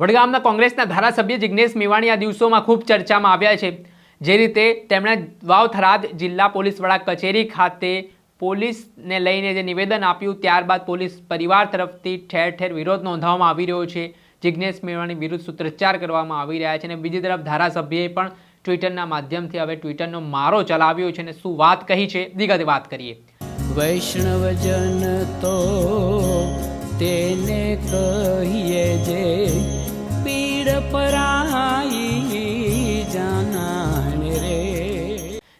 વડગામના કોંગ્રેસના ધારાસભ્ય જિગ્નેશ મેવાણી આ દિવસોમાં ખૂબ ચર્ચામાં આવ્યા છે. જે રીતે તેમણે વાવ થરાદ જિલ્લા પોલીસ વડા કચેરી ખાતે પોલીસને લઈને જે નિવેદન આપ્યું, ત્યારબાદ પોલીસ પરિવાર તરફથી ઠેર ઠેર વિરોધ નોંધાવવામાં આવી રહ્યો છે. જિગ્નેશ મેવાણી વિરુદ્ધ સૂત્રોચ્ચાર કરવામાં આવી રહ્યા છે અને બીજી તરફ ધારાસભ્યએ પણ ટ્વિટરના માધ્યમથી હવે ટ્વિટરનો મારો ચલાવ્યો છે અને શું વાત કહી છે, વિગતે વાત કરીએ. વૈષ્ણવજન તો તેને કહીએ જે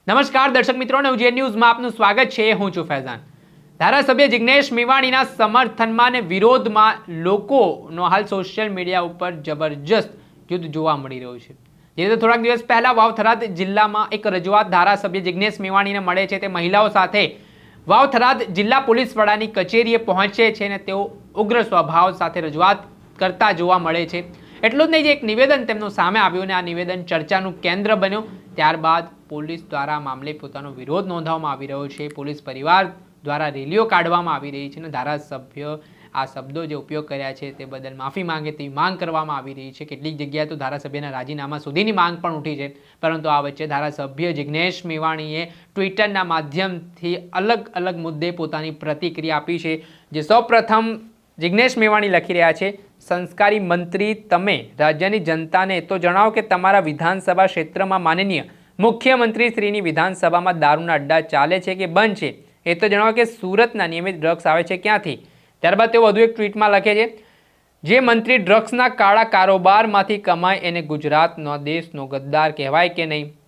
નમસ્કાર, દર્શક મિત્રો નવજીવન ન્યૂઝમાં આપનું સ્વાગત છે, હું છું ફૈઝાન. ધારાસભ્ય જિગ્નેશ મેવાણીના સમર્થનમાં અને વિરોધમાં લોકોનો હાલ સોશિયલ મીડિયા ઉપર જબરજસ્ત યુદ્ધ જોવા મળી રહ્યું છે. જે રીતે થોડાક દિવસ પહેલા વાવ થરાદ જિલ્લામાં એક રજૂઆત ધારાસભ્ય જિગ્નેશ મેવાણીને મળે છે, તે મહિલાઓ સાથે વાવ થરાદ જિલ્લા પોલીસ વડાની કચેરીએ પહોંચે છે અને તેઓ ઉગ્ર સ્વભાવ સાથે રજૂઆત કરતા જોવા મળે છે. એટલું જ નહીં જે એક નિવેદન તેમનું સામે આવ્યું અને આ નિવેદન ચર્ચાનું કેન્દ્ર બન્યું, ત્યારબાદ પોલીસ દ્વારા મામલે પોતાનો વિરોધ નોંધાવવામાં આવી રહ્યો છે. પોલીસ પરિવાર દ્વારા રેલીઓ કાઢવામાં આવી રહી છે અને ધારાસભ્ય આ શબ્દો જે ઉપયોગ કર્યા છે તે બદલ માફી માંગે તેવી માંગ કરવામાં આવી રહી છે. કેટલીક જગ્યાએ તો ધારાસભ્યના રાજીનામા સુધીની માંગ પણ ઉઠી છે, પરંતુ આ વચ્ચે ધારાસભ્ય જિગ્નેશ મેવાણીએ ટ્વિટરના માધ્યમથી અલગ અલગ મુદ્દે પોતાની પ્રતિક્રિયા આપી છે. જે સૌપ્રથમ જિજ્ઞેશ મેવાણી લખી રહ્યા છે સંસ્કારી મંત્રી તમે, રાજ્યની જનતાને, તો જણાવો કે તમારા વિધાનસભા ક્ષેત્રમાં માનનીય મુખ્યમંત્રી શ્રીની વિધાનસભામાં દારૂના અડ્ડા ચાલે છે કે બંધ છે? એ તો જણાવો કે સુરતના નિયમિત ડ્રગ્સ આવે છે ક્યાંથી? ત્યારબાદ તેઓ વધુ એક ટ્વીટમાં લખે છે, જે મંત્રી ડ્રગ્સના કાળા કારોબારમાંથી કમાય એને ગુજરાતનો, દેશનો ગદ્દાર કહેવાય કે નહીં?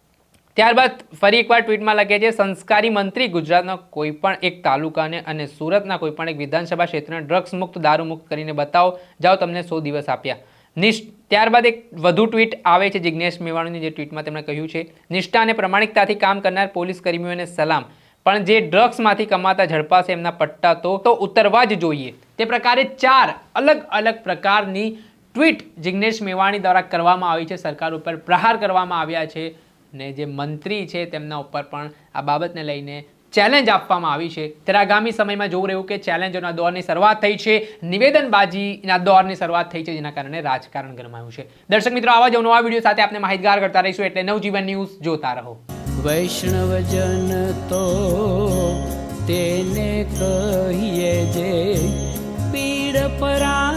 ત્યારબાદ ફરી એકવાર ટ્વીટમાં લખે છે, સંસ્કારી મંત્રી ગુજરાતના કોઈ પણ એક તાલુકાને અને સુરતના કોઈ પણ એક વિધાનસભા ક્ષેત્રને ડ્રગ્સ મુક્ત, દારૂ મુક્ત કરીને બતાવો. જાઓ, તમને સો દિવસ આપ્યા. નિશ ત્યારબાદ એક વધુ ટ્વીટ આવે છે જિગ્નેશ મેવાણીની, જે ટ્વીટમાં તેમણે કહ્યું છે, નિષ્ઠા અને પ્રમાણિકતાથી કામ કરનાર પોલીસ કર્મીઓને સલામ. પણ જે ડ્રગ્સમાંથી કમાતા ઝડપાશે એમના પટ્ટા તો તો ઉતરવા જ જોઈએ. તે પ્રકારે ચાર અલગ અલગ પ્રકારની ટ્વીટ જિગ્નેશ મેવાણી દ્વારા કરવામાં આવી છે. સરકાર ઉપર પ્રહાર કરવામાં આવ્યા છે. ને જે મંત્રી છે તેમના ઉપર પણ આ બાબતને લઈને ચેલેન્જ આપવામાં આવી છે. ત્યારે આગામી સમયમાં જોવું રહ્યું કે ચેલેન્જોના દોરની શરૂઆત થઈ છે. નિવેદનબાજીના દોરની શરૂઆત થઈ છે, જેના કારણે રાજકારણ ગરમાયું છે. દર્શક મિત્રો, આવા જ નવા વીડિયો સાથે આપણે માહિતગાર કરતા રહીશું એટલે નવજીવન ન્યૂઝ જોતા રહો. વૈષ્ણવજન તો તેને કહીએ જે પીડ પરાઈ